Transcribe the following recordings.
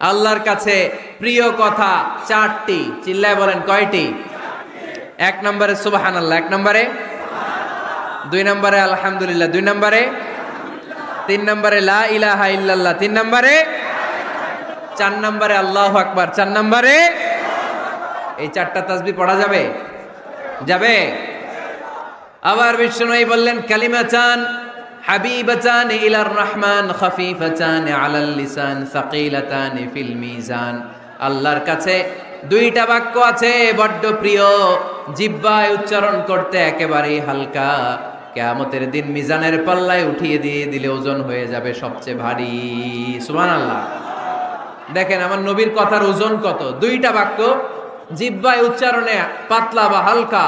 আল্লাহর কাছে প্রিয় কথা চারটি। চিল্লায় বলেন কয়টি? এক নম্বরে সুবাহান আল্লাহ এক নম্বরে? দুই নম্বরে আলহামদুলিল্লাহ, দুই নম্বরে? তিন নম্বরে লা ইলাহা ইল্লাল্লাহ, তিন নম্বরে? চার নম্বরে আল্লাহ আকবার, চার নম্বরে? এই চারটা তাসবি পড়া যাবে? যাবে? আবার বিষ্ণু বললেন, কালিমা চান হাবিবাচান ইলার রহমান খফিফাচান আলাল লিসান, সাকিলাতান ফিল মিজান। আল্লাহর কাছে দুইটা বাক্য আছে, বড্ড প্রিয়। জিব্বায় উচ্চারণ করতে একেবারেই হালকা। কেয়ামতের দিন মিজানের পাল্লায় উঠিয়ে দিয়ে দিলে ওজন হয়ে যাবে সবচেয়ে ভারী। সুবহানাল্লাহ। দেখেন, আমার নবীর কথার ওজন কত? দুইটা বাক্য, জিব্বায় উচ্চারণে পাতলা বা হালকা।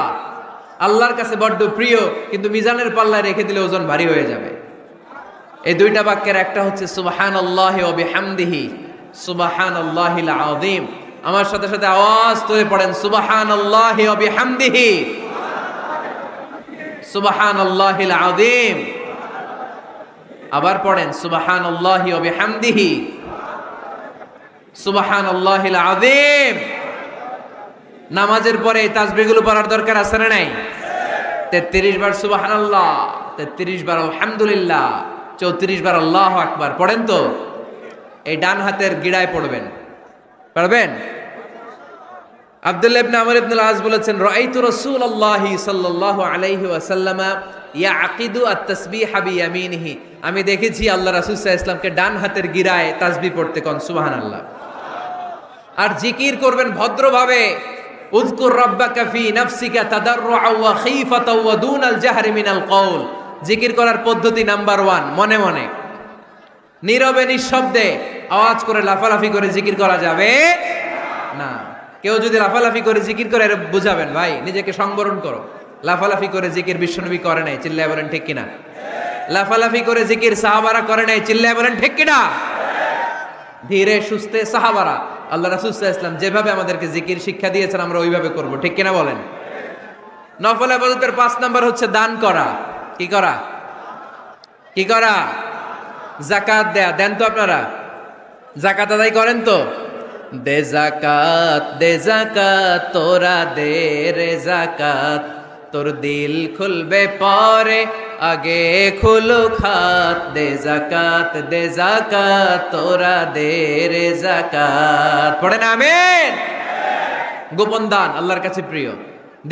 আল্লাহর কাছে বড্ড প্রিয়, কিন্তু মিজানের পাল্লায় রেখে দিলে ওজন ভারী হয়ে যাবে। এই দুইটা বাক্যের একটা হচ্ছে সুবাহান আল্লাহ হামদিহি সুবাহান আল্লাহ আদিম আমার সাথে সাথে আওয়াজ তুলে পড়েন সুবাহান আল্লাহ হামদিহি সুবাহান আল্লাহ আদিম আবার পড়েন সুবাহান আল্লাহ হামদিহি সুবাহান আল্লাহ আদিম নামাজের পরে এই তাসবিগুলো পড়ার দরকার আছে না নাই? তেত্রিশ বার সুবাহান আল্লাহ তেত্রিশ বার আলহামদুলিল্লাহ, চৌত্রিশ বার আল্লাহ আকবার। পড়েন তো? এই ডান হাতের গিড়ায় পড়বেন। পারবেন? আব্দুল্লাহ ইবনে আমর ইবনে আজ বলেছেন, রাআইতু রাসূলুল্লাহি সাল্লাল্লাহু আলাইহি ওয়াসাল্লামা ইয়াকিদু আত-তাসবিহ বিয়ামিনিহি। আমি দেখেছি আল্লাহ রাসূল সাল্লাল্লাহু আলাইহি ইসলামকে ডান হাতের গিরায় তাসবিহ পড়তে কোন, সুবহানাল্লাহ। আর জিকির করবেন ভদ্রভাবে। উযকুর রাব্বাকা ফি নাফসিকা তাদাররুআ ওয়া খীফাতা ওয়া দুনাল জাহরি মিনাল কওল। জিকির করার পদ্ধতি নাম্বার ওয়ান, মনে মনে। নীরবে নিঃশব্দে আওয়াজ করে লাফালাফি করে জিকির করা যাবে না। কেউ যদি লাফালাফি করে জিকির করে, এর বুঝাবেন, ভাই, নিজেকে সংবরণ করো। লাফালাফি করে জিকির বিশ্বনবী করে নাই, চিল্লায় বলেন, ঠিক কিনা? লাফালাফি করে জিকির সাহাবারা করে নাই, চিল্লায় বলেন, ঠিক কিনা? ধীরে সুস্থে সাহাবারা আল্লাহ রাসুল ইসলাম যেভাবে আমাদেরকে জিকির, শিক্ষা দিয়েছেন, আমরা ওইভাবে করব। ঠিক কিনা বলেন? নফল আবাদতের পাঁচ নাম্বার হচ্ছে দান করা। কি করা? কি করা? জাকাত দেয়া। দেন তো আপনারা। জাকাত আদায় করেন তো? দে জাকাত দে জাকাত তোরা দে রে জাকাত তোর দিল খুলবে পরে, আগে খুলো খাত, দে জাকাত দে জাকাত তোরা দে রে জাকাত পড়ে না, আমেন? গোপন দান, আল্লাহর কাছে প্রিয়।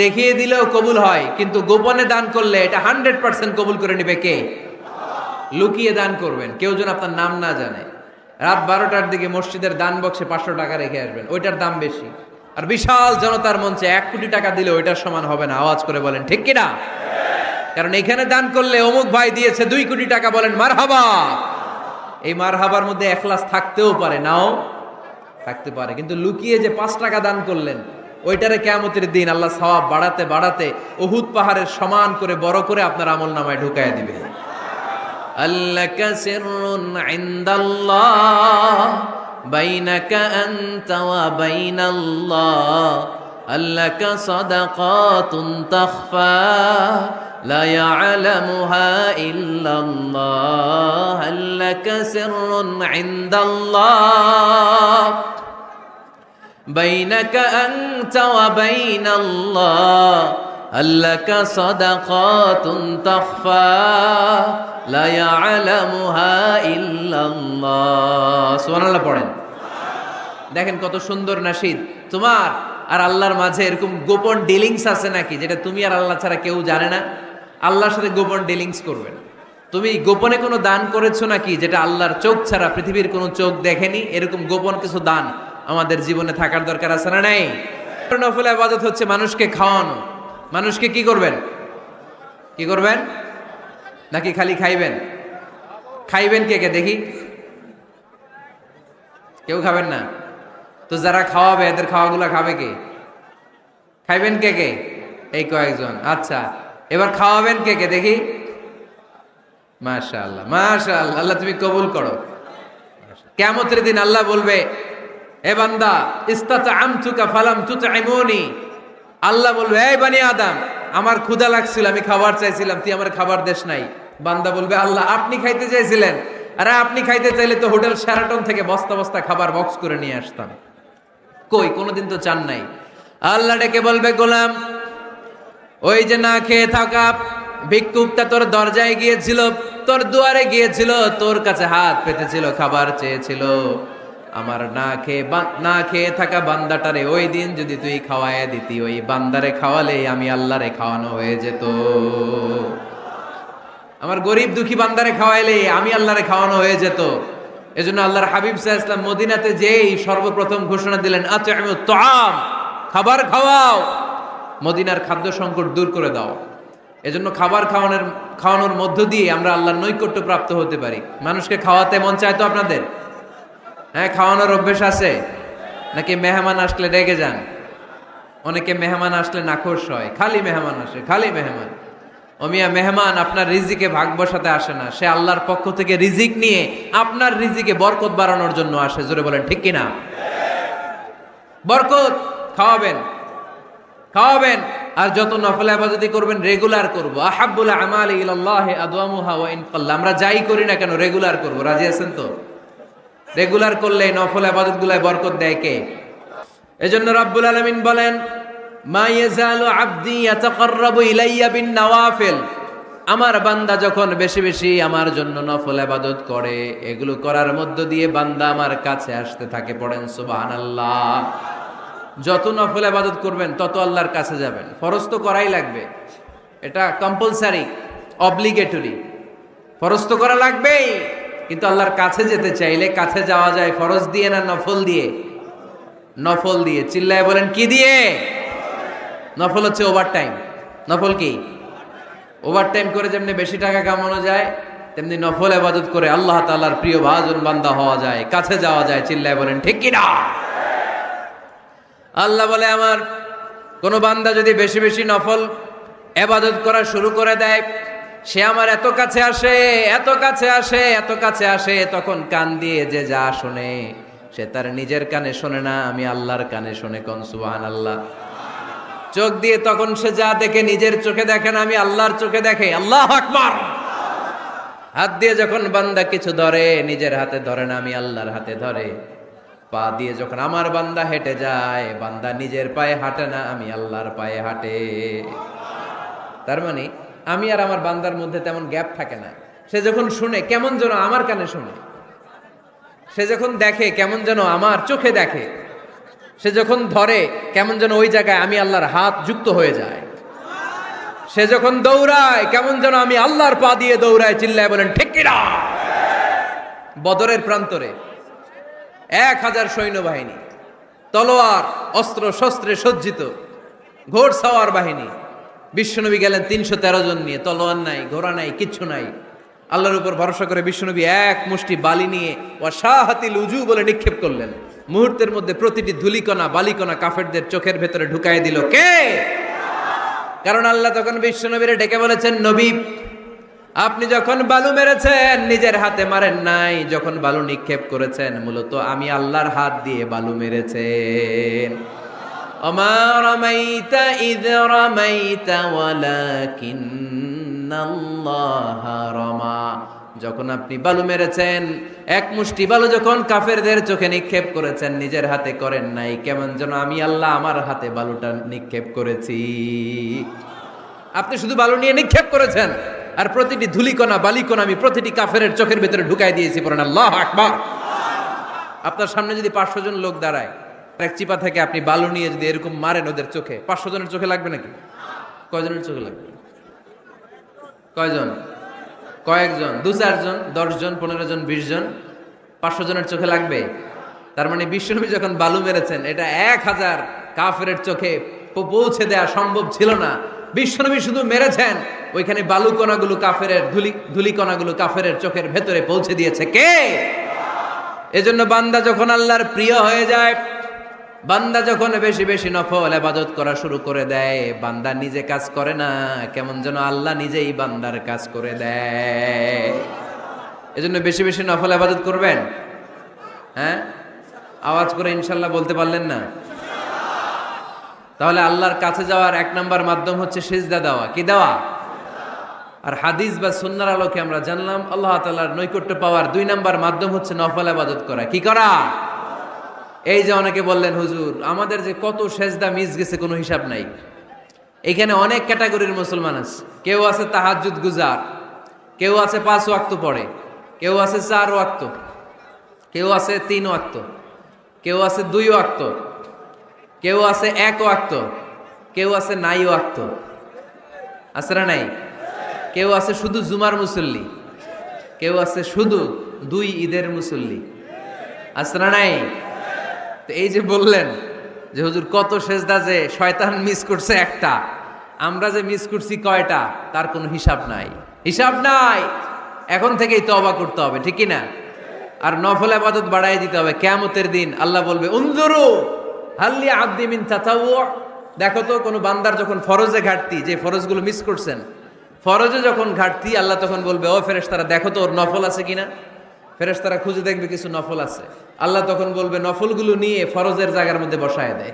দেখিয়ে দিলেও কবুল হয়, কিন্তু গোপনে দান করলে এটা হান্ড্রেড পার্সেন্ট কবুল করে নিবে কে? লুকিয়ে দান করবেন, কেউ যেন আপনার নাম না জানে। রাত বারোটার দিকে মসজিদের দান বক্সে পাঁচশো টাকা রেখে আসবেন, ওইটার দাম বেশি। আর বিশাল জনতার মঞ্চে এক কোটি টাকা দিলে ওইটার সমান হবে না। আওয়াজ করে বলেন, ঠিক কিনা? কারণ এখানে দান করলে অমুক ভাই দিয়েছে দুই কোটি টাকা, বলেন মার হাবা এই মার হাবার মধ্যে একলাস থাকতেও পারে, নাও থাকতে পারে। কিন্তু লুকিয়ে যে পাঁচ টাকা দান করলেন, ওইটারে কেমতের দিন আল্লাহ সবাব বাড়াতে বাড়াতে উহুদ পাহাড়ের সমান করে, বড় করে আপনার আমল নামায় ঢুকাইয়া দিবে। আল্লাহ بينك أنت وبين الله ألك صدقات تخفى لا يعلمها إلا الله ألك سر عند الله بينك أنت وبين الله لك صدقات تخفى لا يعلمها إلا الله سبحان الله পড়েন। দেখেন কত সুন্দর নাশিদ তোমার আর আল্লাহর মাঝে এরকম গোপন ডিলিংস আছে নাকি, যেটা তুমি আর আল্লাহ ছাড়া কেউ জানে না? আল্লাহর সাথে গোপন ডিলিংস করবে না। তুমি গোপনে কোনো দান করেছ নাকি, যেটা আল্লাহর চোখ ছাড়া পৃথিবীর কোনো চোখ দেখেনি? এরকম গোপন কিছু দান আমাদের জীবনে থাকার দরকার আছে না নাই? নফল আবাদত হচ্ছে মানুষকে খাওয়ানো। মানুষকে কি করবেন? কি করবেন? নাকি খালি খাইবেন? খাইবেন কে কে? দেখি। কেউ খাবেন না? তো যারা খাওয়াবে, এদের খাওয়াগুলো খাবে কে? খাইবেন কে কে? এই কয়েকজন। আচ্ছা এবার খাওয়াবেন কে কে? দেখি। মাশা আল্লাহ আল্লাহ আল্লাহ তুমি কবুল করো। কেমতের দিন আল্লাহ বলবে, এ বান্দা ইস্তাতা আমতুকা ফালাম তুতাইমুনি। আল্লাহ বলবে, এই বানি আদম, আমার ক্ষুদা লাগছিল, আমি খাবার চাইছিলাম, তুই আমার খাবার দেশ নাই। বান্দা বলবে, আল্লাহ, আপনি খাইতে চাইছিলেন, আরে আপনি খাইতে চাইলে তো হোটেল শ্যারাটন থেকে বস্তা বস্তা খাবার বক্স করে নিয়ে আসতাম। কই, কোনোদিন তো চান নাই। আল্লাহ ডেকে বলবে, গোলাম, ওই যে না খেয়ে থাকা ভিক্ষুকটা তোর দরজায় গিয়েছিল, তোর দুয়ারে গিয়েছিল, তোর কাছে হাত পেতেছিল, খাবার চেয়েছিল। আমার না খেয়ে না খেয়ে থাকা বান্দাটারে ওই দিন যদি তুই খাওয়ায় দিতি, ওই বান্দারে খাওয়ালে আমি আল্লাহরে খাওয়ানো হয়ে যেত। আমার গরিব দুঃখী বান্দারে খাওয়াইলে আমি আল্লাহরে খাওয়ানো হয়ে যেত। এজন্য আল্লাহর হাবিব সাহা ইসলাম মদিনাতে যেই সর্বপ্রথম ঘোষণা দিলেন আচ্ছা আমি তাম খাবার খাওয়াও। মদিনার খাদ্য সংকট দূর করে দাও। এজন্য খাবার খাওয়ানোর খাওয়ানোর মধ্য দিয়ে আমরা আল্লাহর নৈকট্য প্রাপ্ত হতে পারি। মানুষকে খাওয়াতে মন চায় তো আপনাদের? হ্যাঁ খাওয়ানোর অভ্যেস আছে? নাকি মেহমান আসলে রেগে যান? অনেকে মেহমান আসলে নাখোশ হয়। খালি মেহমান আসে, খালি মেহমান। অমিয়া মেহমান, আপনার রিজিকে ভাগ বসাতে আসে না। সে আল্লাহর পক্ষ থেকে রিজিক নিয়ে আপনার রিজিকে বরকত বাড়ানোর জন্য আসে। জোরে বলেন, ঠিক কিনা? বরকত, খাওয়াবেন। খাওয়াবেন। আর যত নফল আবাদতি করবেন, রেগুলার করব। আহাব্বুল আমাল ইলাল্লাহ আদওয়ামুহা ওয়া ইন কাল্লা আমরা যাই করি না কেন, রেগুলার করব। রাজি আছেন তো? রেগুলার করলে নফল আবাদত গুলায় বরকত দেয় কে? এজন্য রব্বুল আলমিন বলেন আমার বান্দা যখন বেশি বেশি আমার জন্য নফল আবাদত করে, এগুলো করার মধ্য দিয়ে বান্দা আমার কাছে আসতে থাকে, পড়েন সুবাহান আল্লাহ যত নফল আবাদত করবেন, তত আল্লাহর কাছে যাবেন। ফরজ তো করাই লাগবে। এটা কম্পালসারি অব্লিগেটরি ফরজ তো করা লাগবেই। কিন্তু আল্লাহর কাছে যেতে চাইলে কাছে যাওয়া যায় ফরজ দিয়ে না নফল দিয়ে? নফল দিয়ে। চিল্লায় বলেন, কি দিয়ে? নফল হচ্ছে ওভার টাইম নফল কি? ওভার টাইম করে যেমনি বেশি টাকা কামানো যায়, তেমনি নফল আবাদত করে আল্লাহ তাআলার প্রিয় ভাজন বান্দা হওয়া যায়, কাছে যাওয়া যায়, চিল্লায় বলেন, ঠিক কিনা আল্লাহ বলে, আমার কোনো বান্দা যদি বেশি বেশি নফল এবাদত করা শুরু করে দেয় সে আমার এত কাছে আসে, এত কাছে আসে, এত কাছে আসে, তখন কান দিয়ে যে যা শোনে, সে তার নিজের কানে শোনে না, আমি আল্লাহর কানে শোনে কোন সুবহান আল্লাহ চোখ দিয়ে তখন সে যা দেখে, নিজের চোখে দেখে না, আমি আল্লাহর চোখে দেখে, আল্লাহ আকবার। হাত দিয়ে যখন বান্দা কিছু ধরে, নিজের হাতে ধরে না, আমি আল্লাহর হাতে ধরে। পা দিয়ে যখন আমার বান্দা হেঁটে যায়, বান্দা নিজের পায়ে হাঁটে না, আমি আল্লাহর পায়ে হাঁটে। তার মানে আমি আর আমার বান্দার মধ্যে তেমন গ্যাপ থাকে না। সে যখন শুনে, কেমন যেন আমার কানে শুনে। সে যখন দেখে, কেমন যেন আমার চোখে দেখে। সে যখন ধরে, কেমন যেন ওই জায়গায় আমি আল্লাহর হাত যুক্ত হয়ে যায়। সে যখন দৌড়ায়, কেমন যেন আমি আল্লাহর পা দিয়ে দৌড়ায়, চিল্লায় বলেন, ঠিক বদরের প্রান্তরে এক হাজার সৈন্যবাহিনী, তলোয়ার, অস্ত্র, শস্ত্রে সজ্জিত, ঘোড় সাওয়ার বাহিনী বিশ্বনবী গেলেন তিনশো তেরো জন নিয়ে, তলোয়ার নাই, ঘোড়া নাই, কিচ্ছু নাই। আল্লাহর উপর ভরসা করে বিশ্বনবী এক মুষ্টি বালি নিয়ে ও শাহাতিল উজু বলে নিক্ষেপ করলেন। মুহূর্তের মধ্যে প্রতিটি ধুলিকণা, বালিকণা কাফেরদের চোখের ভেতরে ঢুকাই দিল। কে? কারণ আল্লাহ তখন বিশ্বনবীরে ডেকে বলেছেন, নবী, আপনি যখন বালু মেরেছেন, নিজের হাতে মারেন নাই। যখন বালু নিক্ষেপ করেছেন, মূলত আমি আল্লাহর হাত দিয়ে বালু মেরেছেন। অমা রামাইতা ইদ রামাইতা ওয়ালাকিন্নাল্লাহ রামা যখন আপনি বালু মেরেছেন, এক মুষ্টি বালু যখন কাফেরদের চোখে নিক্ষেপ করেছেন, নিজের হাতে করেন নাই, কেমন যেন আমি আল্লাহ আমার হাতে বালুটা নিক্ষেপ করেছি। আপনি শুধু বালু নিয়ে নিক্ষেপ করেছেন, আর প্রতিটি ধুলিকণা, বালিকণা আমি প্রতিটি কাফের চোখের ভেতরে ঢুকাই দিয়েছি, পড়েন আল্লাহ আকবার। আপনার সামনে যদি পাঁচশো জন লোক দাঁড়ায় এক চিপা থেকে আপনি বালু নিয়ে যদি এরকম মারেন ওদের চোখে, পাঁচশো জনের চোখে লাগবে নাকি? কয়জনের চোখে লাগবে? কয়জন? কয়েকজন? দু চারজন? দশজন? পনেরো জন বিশ জন পাঁচশো জনের চোখে লাগবে? তার মানে বিশ্বনবী যখন বালু মেরেছেন, এটা এক হাজার কাফের চোখে পৌঁছে দেওয়া সম্ভব ছিল না। বিশ্বনবী শুধু মেরেছেন, ওইখানে বালু কণাগুলো কাফের ধুলি ধুলি কণাগুলো কাফের চোখের ভেতরে পৌঁছে দিয়েছে কে? এজন্য বান্দা যখন আল্লাহর প্রিয় হয়ে যায় বান্দা যখন বেশি বেশি নফল আবাদত করা শুরু করে দেয়, বান্দা নিজে কাজ করে না, কেমন যেন আল্লাহ নিজেই বান্দার কাজ করে দেয়। এজন্য বেশি বেশি নফল আবাদত করবেন? হ্যাঁ? আওয়াজ করে ইনশাল্লাহ বলতে পারলেন না? তাহলে আল্লাহর কাছে যাওয়ার এক নম্বর মাধ্যম হচ্ছে সিজদা দেওয়া। কি দেওয়া? আর হাদিস বা সুন্নার আলোকে আমরা জানলাম, আল্লাহ তাআলার নৈকট্য পাওয়ার দুই নাম্বার মাধ্যম হচ্ছে নফল আবাদত করা। কি করা? এই যে অনেকে বললেন, হুজুর, আমাদের যে কত সেজদা মিস গেছে, কোনো হিসাব নাই। এখানে অনেক ক্যাটাগরির মুসলমান আছে। কেউ আছে তাহাজ্জুদ গুজার, কেউ আছে পাঁচ ওয়াক্ত পড়ে, কেউ আছে চার ওয়াক্ত, কেউ আছে তিন ওয়াক্ত, কেউ আছে দুই ওয়াক্ত, কেউ আছে এক ওয়াক্ত, কেউ আছে নাই ওয়াক্ত। আছে না নাই? কেউ আছে শুধু জুমার মুসল্লি, কেউ আছে শুধু দুই ঈদের মুসল্লি। আছে না নাই? তো এই যে বললেন যে হুজুর কত সেজদা যে শয়তান মিস করছে একটা। আমরা যে মিস করছি কয়টা? তার কোনো হিসাব নাই। হিসাব নাই। এখন থেকেই তবা করতে হবে, ঠিক কি না আর নফল আবাদত বাড়াই দিতে হবে। কেমতের দিন আল্লাহ বলবে, উনজুরু হাল্লি আব্দি মিন তাতাওয়ু দেখো তো, কোনো বান্দার যখন ফরজে ঘাটতি, যে ফরজগুলো মিস করছেন, ফরজে যখন ঘাটতি, আল্লাহ তখন বলবে, ও ফেরেস তারা দেখো তো ওর নফল আছে কিনা? ফেরেশতারা খুঁজে দেখবে কিছু নফল আছে। আল্লাহ তখন বলবে, নফলগুলো নিয়ে ফরজের জায়গার মধ্যে বসায় দেয়।